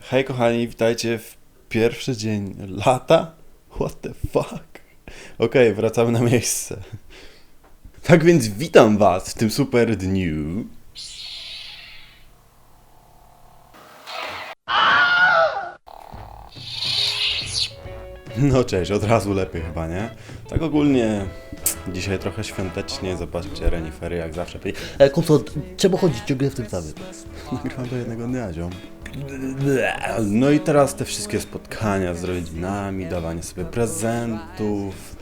Hej kochani, witajcie w pierwszy dzień lata? What the fuck? Okej, wracamy na miejsce. Tak więc witam was w tym super dniu. No cześć, od razu lepiej chyba, nie? Tak ogólnie dzisiaj trochę świątecznie, zobaczcie renifery jak zawsze. E, Kupco, czemu chodzić ciągle w tym samym? Nagrywam do jednego dnia, ziom. No i teraz te wszystkie spotkania z rodzinami, dawanie sobie prezentów,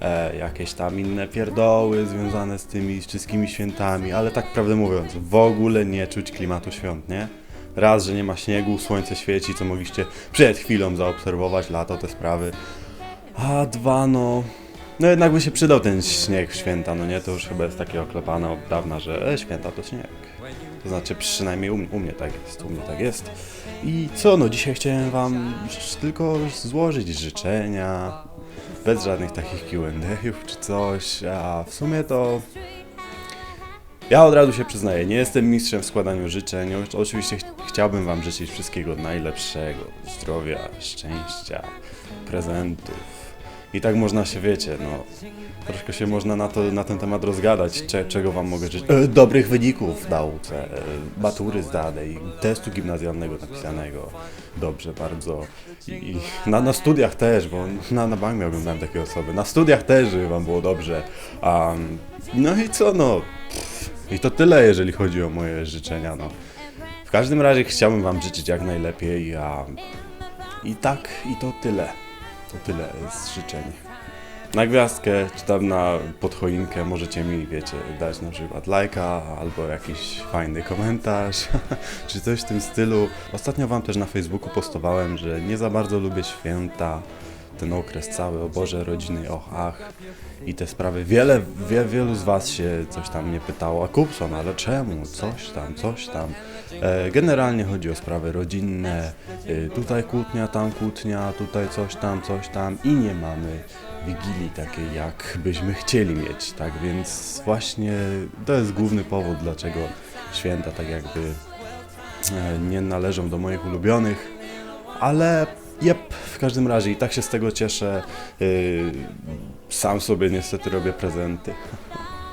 e, jakieś tam inne pierdoły związane z tymi wszystkimi świętami, ale tak prawdę mówiąc, w ogóle nie czuć klimatu świąt, nie? Raz, że nie ma śniegu, słońce świeci, co mogliście przed chwilą zaobserwować, lato, te sprawy. A dwa, no... No jednak by się przydał ten śnieg w święta, no nie? To już chyba jest takie oklepane od dawna, że e, święta to śnieg. To znaczy przynajmniej u, u mnie tak jest, u mnie tak jest. I co, no dzisiaj chciałem wam tylko złożyć życzenia, bez żadnych takich Q&A'ów czy coś, a w sumie to... Ja od razu się przyznaję, nie jestem mistrzem w składaniu życzeń. Oczywiście ch chciałbym wam życzyć wszystkiego najlepszego, zdrowia, szczęścia, prezentów. I tak można się, wiecie, no, troszkę się można na, to, na ten temat rozgadać, cze, czego wam mogę życzyć. E, dobrych wyników w nauce, e, matury zdanej, testu gimnazjalnego napisanego. Dobrze, bardzo. I, i na, na studiach też, bo na, na bank tam takie osoby. Na studiach też, żeby wam było dobrze. Um, no i co, no. I to tyle, jeżeli chodzi o moje życzenia, no. W każdym razie chciałbym wam życzyć jak najlepiej, a... I tak, i to tyle. To tyle z życzeń. Na gwiazdkę, czy tam na podchoinkę możecie mi, wiecie, dać na przykład lajka albo jakiś fajny komentarz, czy coś w tym stylu. Ostatnio wam też na Facebooku postowałem, że nie za bardzo lubię święta, ten okres cały, o Boże, rodziny, och, ach. I te sprawy. Wiele, wie, wielu z was się coś tam mnie pytało, a Kupson, ale czemu, coś tam, coś tam. E, generalnie chodzi o sprawy rodzinne, e, tutaj kłótnia, tam kłótnia, tutaj coś tam, coś tam. I nie mamy wigilii takiej, jak byśmy chcieli mieć, tak więc właśnie to jest główny powód, dlaczego święta tak jakby e, nie należą do moich ulubionych, ale jep, w każdym razie i tak się z tego cieszę. Yy, sam sobie niestety robię prezenty.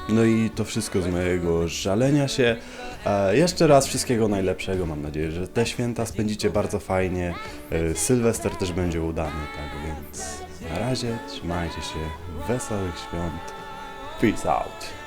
No i to wszystko z mojego żalenia się. Jeszcze raz wszystkiego najlepszego. Mam nadzieję, że te święta spędzicie bardzo fajnie. E, Sylwester też będzie udany, tak więc na razie trzymajcie się. Wesołych świąt. Peace out.